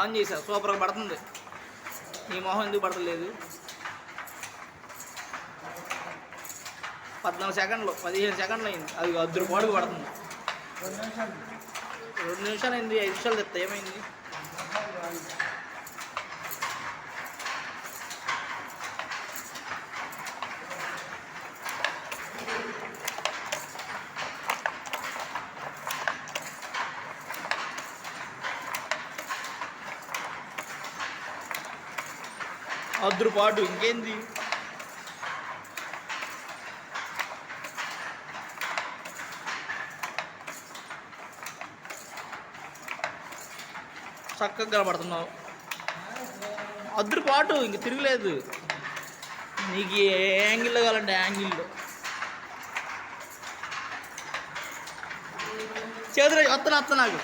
On చేశా సూపర్గా పడుతుంది. నీ మొహం ఎందుకు పడతలేదు? పద్నాలుగు సెకండ్లు పదిహేను సెకండ్లు అయింది. అది అద్దరు పాడుకు పడుతుంది. రెండు నిమిషాలు రెండు నిమిషాలు అయింది. ఐదు నిమిషాలు తెస్తా ఏమైంది? అద్దరు పాటు ఇంకేంది? చక్కగా కనబడుతున్నావు. అద్దరు పాటు ఇంక తిరగలేదు. నీకు ఏ యాంగిల్లో కావాలంటే యాంగిల్లో. చేతులు వస్తున్నా వస్తున్నా నాకు?